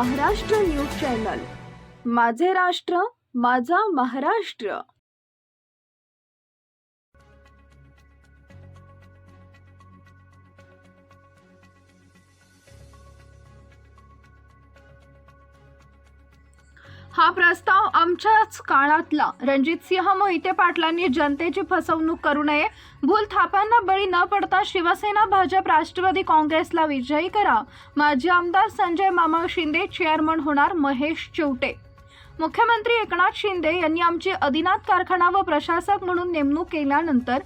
Maharashtra news channel. माझे राष्ट्र माझा महाराष्ट्र. हा प्रस्ताव आमच्याच काळातला. रणजितसिंह मोहिते पाटलांनी जनतेची फसवणूक करू नये. भूल थापांना बळी न पडता शिवसेना भाजप राष्ट्रवादी काँग्रेसला विजयी करा. माजी आमदार संजय मामा शिंदे चेअरमन होणार महेश चिवटे. मुख्यमंत्री एकनाथ शिंदे यांनी आमची अदिनाथ कारखाना व प्रशासक म्हणून नेमणूक केल्यानंतर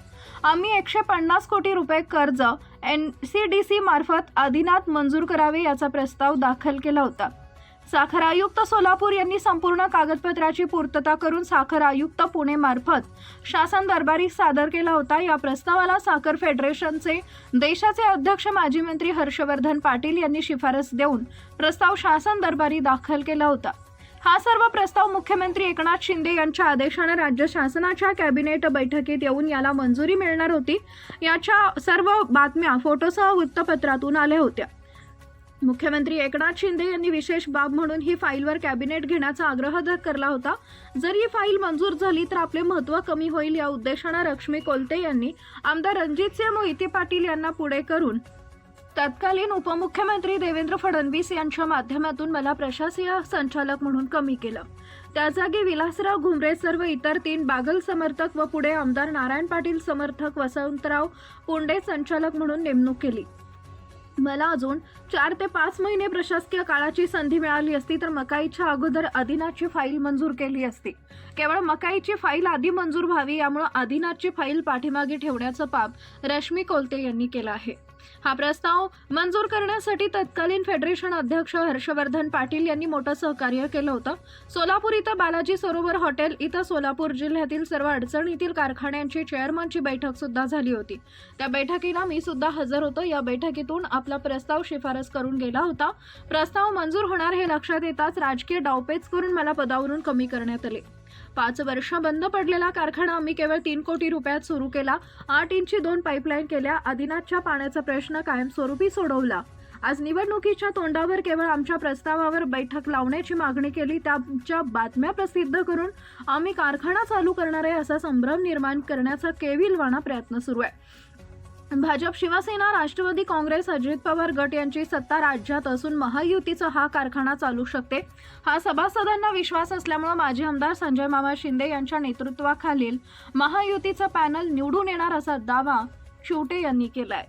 आम्ही एकशे पन्नास कोटी रुपये कर्ज एन सी डी सी मार्फत आदिनाथ मंजूर करावे याचा प्रस्ताव दाखल केला होता. साखर आयुक्त सोलापूर यांनी संपूर्ण कागदपत्राची पूर्तता करून साखर आयुक्त पुणे मार्फत शासन दरबारी सादर केला होता. या प्रस्तावाला साखर फेडरेशनचे देशाचे अध्यक्ष माजी मंत्री हर्षवर्धन पाटील यांनी शिफारस देऊन प्रस्ताव शासन दरबारी दाखल केला होता. हा सर्व प्रस्ताव मुख्यमंत्री एकनाथ शिंदे यांच्या आदेशाने राज्य शासनाच्या कॅबिनेट बैठकीत येऊन याला मंजुरी मिळणार होती. याच्या सर्व बातम्या फोटोसह वृत्तपत्रातून आल्या होत्या. मुख्यमंत्री एकनाथ शिंदे यांनी विशेष बाब म्हणून ही फाईलवर कॅबिनेट घेण्याचा आग्रह करला होता जर ही फाईल मंजूर झाली तर आपले महत्त्व कमी होईल या उद्देशानं रक्ष्मी कोलते यांनी आमदार रणजितसिंह मोहिते पाटील यांना पुढे करून तत्कालीन उपमुख्यमंत्री देवेंद्र फडणवीस यांच्या माध्यमातून मला प्रशासकीय संचालक म्हणून कमी केलं. त्या जागी विलासराव घुमरे सर्व इतर तीन बागल समर्थक व पुढे आमदार नारायण पाटील समर्थक वसंतराव पुंडे संचालक म्हणून नेमणूक केली. मला अजून चार ते पाच महिने प्रशासकीय काळाची संधी मिळाली असती तर मकाईच्या अगोदर आदिनाथची फाईल मंजूर केली असती. केवळ मकाईची फाईल आधी मंजूर व्हावी यामुळे आदिनाथची फाईल पाठीमागे ठेवण्याचं पाप रश्मी कोलते यांनी केलं आहे. हा प्रस्ताव मंजूर करण्यासाठी तत्कालीन फेडरेशन अध्यक्ष हर्षवर्धन पाटील यांनी मोठं सहकार्य केलं होतं. सोलापूर इथं बालाजी सरोवर हॉटेल इथं सोलापूर जिल्ह्यातील सर्व अडचणीतील कारखान्यांची चेअरमनची बैठक सुद्धा झाली होती. त्या बैठकीला मी सुद्धा हजर होतो. या बैठकीतून आपला प्रस्ताव शिफारस करून गेला होता. प्रस्ताव मंजूर होणार हे लक्षात येताच राजकीय डावपेच करून मला पदावरून कमी करण्यात आले. पाच वर्ष बंद पडलेला कारखाना आम्ही केवळ तीन कोटी रुपयात सुरू केला. आठ इंची दोन पाईपलाईन केल्या. आदिनाथच्या पाण्याचा प्रश्न कायमस्वरूपी सोडवला. आज निवडणुकीच्या तोंडावर केवळ आमच्या प्रस्तावावर बैठक लावण्याची मागणी केली. त्याच्या बातम्या प्रसिद्ध करून आम्ही कारखाना चालू करणार आहे असा संभ्रम निर्माण करण्याचा केविलवाणा प्रयत्न सुरू आहे. भाजप शिवसेना राष्ट्रवादी काँग्रेस अजित पवार गट यांची सत्ता राज्यात असून महायुतीचा हा कारखाना चालू शकते. हा सभासदांना विश्वास असल्यामुळे माजी आमदार संजय मामा शिंदे यांच्या नेतृत्वाखालील महायुतीचा पॅनल निवडून येणार असा दावा शिवटे यांनी केलाय.